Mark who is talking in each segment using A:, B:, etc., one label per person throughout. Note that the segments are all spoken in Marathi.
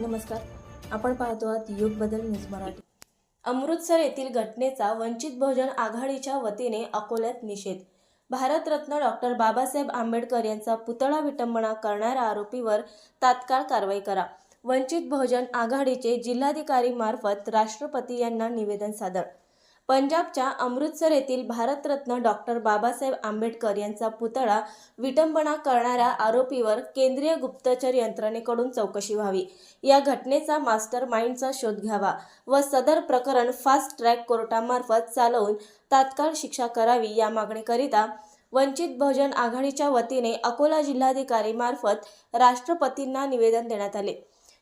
A: नमस्कार. आपण पाहतो आहात युग बदल न्यूज मराठी. अमृतसर येथील घटनेचा वंचित बहुजन आघाडीच्या वतीने अकोल्यात निषेध. भारतरत्न डॉक्टर बाबासाहेब आंबेडकर यांचा पुतळा विटंबना करणाऱ्या आरोपीवर तात्काळ कारवाई करा. वंचित बहुजन आघाडीचे जिल्हाधिकारी मार्फत राष्ट्रपती यांना निवेदन सादर पंजाबच्या अमृतसर येथील भारतरत्न डॉक्टर बाबासाहेब आंबेडकर यांचा पुतळा विटंबना करणाऱ्या आरोपीवर केंद्रीय गुप्तचर यंत्रणेकडून चौकशी व्हावी. या घटनेचा मास्टर माइंडचा शोध घ्यावा व सदर प्रकरण फास्ट ट्रॅक कोर्टामार्फत चालवून तात्काळ शिक्षा करावी या मागणीकरिता वंचित बहुजन आघाडीच्या वतीने अकोला जिल्हाधिकारी मार्फत राष्ट्रपतींना निवेदन देण्यात आले.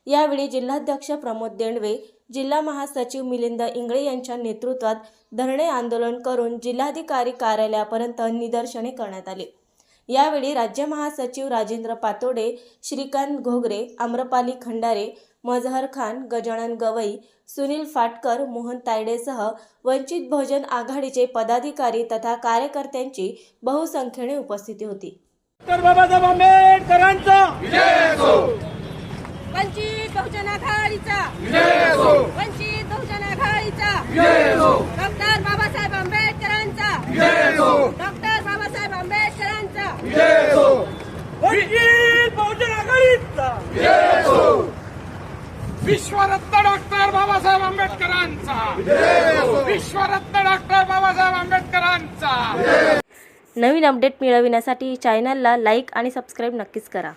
A: यावेळी जिल्हाध्यक्ष प्रमोद देंडवे जिल्हा महासचिव मिलिंद इंगळे यांच्या नेतृत्वात धरणे आंदोलन करून जिल्हाधिकारी कार्यालयापर्यंत निदर्शने करण्यात आली. यावेळी राज्य महासचिव राजेंद्र पातोडे श्रीकांत घोगरे आम्रपाली खंडारे मजहर खान गजानन गवई सुनील फाटकर मोहन तायडेसह वंचित बहुजन आघाडीचे पदाधिकारी तथा कार्यकर्त्यांची बहुसंख्येने उपस्थिती होती
B: डॉक्टर बाबासाहेब आंबेडकरांचा
C: वंचित बहुजन आघाडीचा वंचित बहुजन आघाडीचा. डॉक्टर बाबासाहेब आंबेडकरांचा. डॉक्टर बाबासाहेब आंबेडकरांचा.
B: वंचित बहुजन आघाडीचा.
D: विश्वरत्न डॉक्टर बाबासाहेब आंबेडकरांचा. विश्वरत्न डॉक्टर बाबासाहेब आंबेडकरांचा.
A: नवीन अपडेट मिळविण्यासाठी चॅनलला लाईक आणि सबस्क्राईब नक्कीच करा.